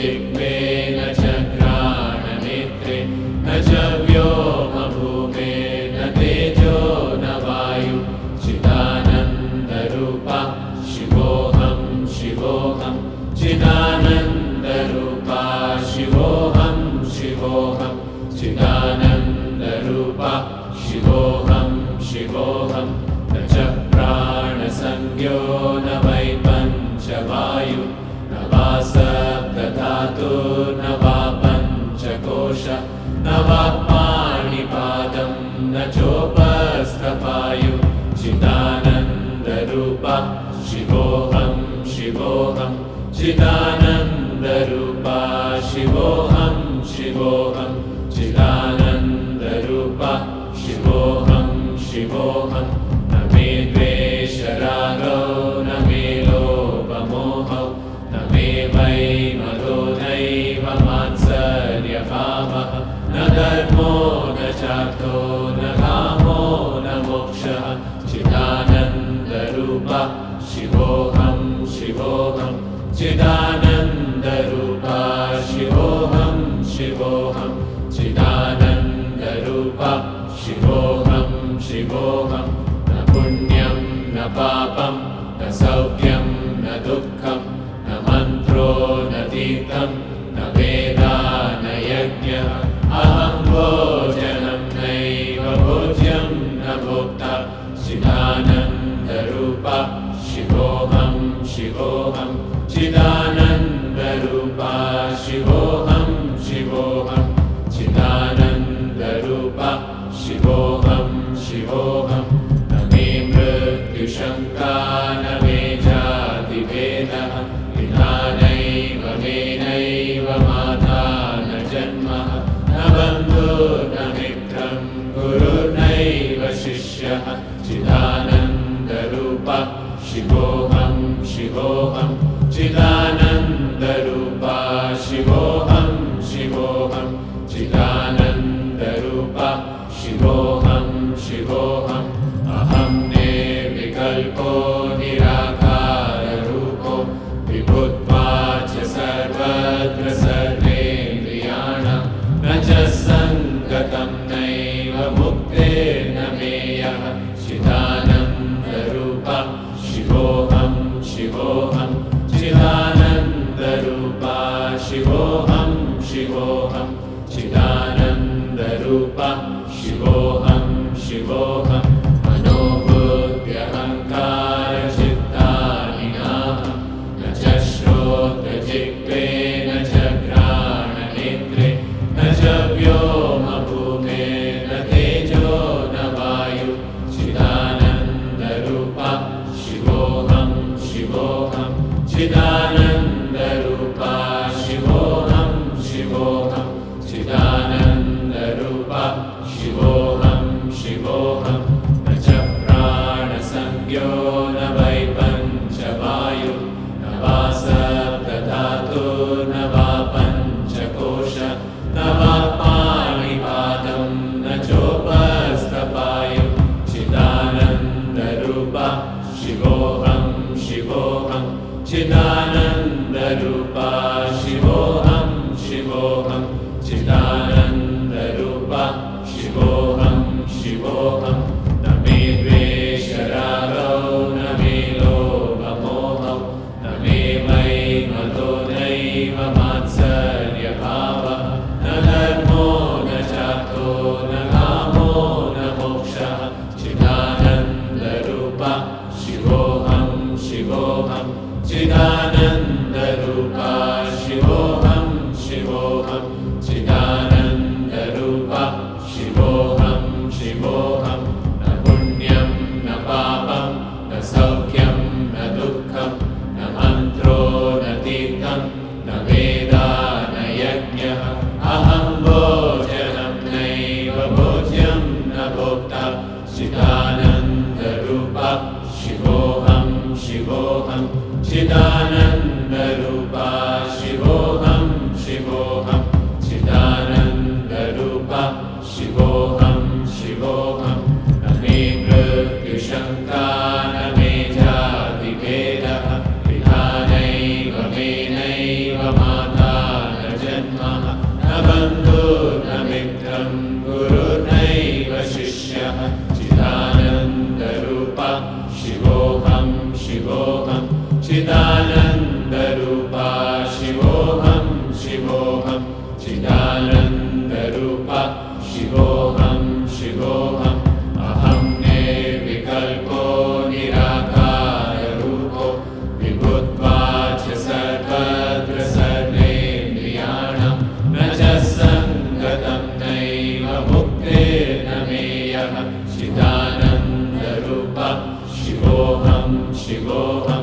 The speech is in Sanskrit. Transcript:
च ग्राणनेत्रे न च व्योमभूमे न तेजो न वायु चिदानन्दरूपा शिवोऽहम् शिवोऽहम् चिदानन्दरूपा शिवोऽहं शिवोऽहम् चिदानन्दरूपा शिवोऽहं शिवोऽहं न च प्राणसंज्ञो न न वा पाणिपादं न चोपस्थपायु चिदानन्दरूपा शिवोऽहं शिवोऽहं। चिदानन्दरूपा शिवोऽहं शिवोऽहं। चिदानन्दरूपा शिवोऽहं शिवोऽहं। न मे द्वेषरागौ न मे लोभमोहौ न मे वै मदो चिदानन्दरूपा शिवोऽहं शिवोऽहं। चिदानन्दरूपा शिवोऽहं शिवोऽहं। न पुण्यं न पापं न सौख्यं न दुःखं। न मन्त्रो न तीर्थं न वेदा न यज्ञः शिवोऽहं चिदानन्दरूपा शिवोऽहं शिवोऽहं शिवोऽहं शिवोऽहं नाहं न च श्रोत्रजिह्वे न च घ्राणनेत्रे न तेजो न वायु चिदानन्दरूपा। शिवोऽहं शिवोऽहं चिदानन्दरूपा प्राणसंज्ञो न वै पञ्चवायु न वा सप्तधातु न वा पञ्चकोश न वा पाणिपादं न चोपस्थपायु चिदानन्दरूपा शिवोऽहं शिवोऽहं चिदानन्दरूपा शिवोऽहं शिवोऽहं चिदानन्दरूपा नैव मात्सर्यभावः न धर्मो न चार्थो न कामो न मोक्षः। चिदानन्दरूपा शिवोऽहं शिवोऽहं। चिदानन्दरूपा चिदानन्दरूपा शिवोऽहं शिवोऽहं चिदानन्दरूपा शिवोऽहं शिवोऽहम् अहं निर्विकल्पो निराकाररूपो विभुत्वा च सर्वत्र सर्वेन्द्रियाणां। न च सङ्गतं नैव मुक्तिर्न मे यः। चिदानन्दरूपा शिवोऽहं शिवोऽहं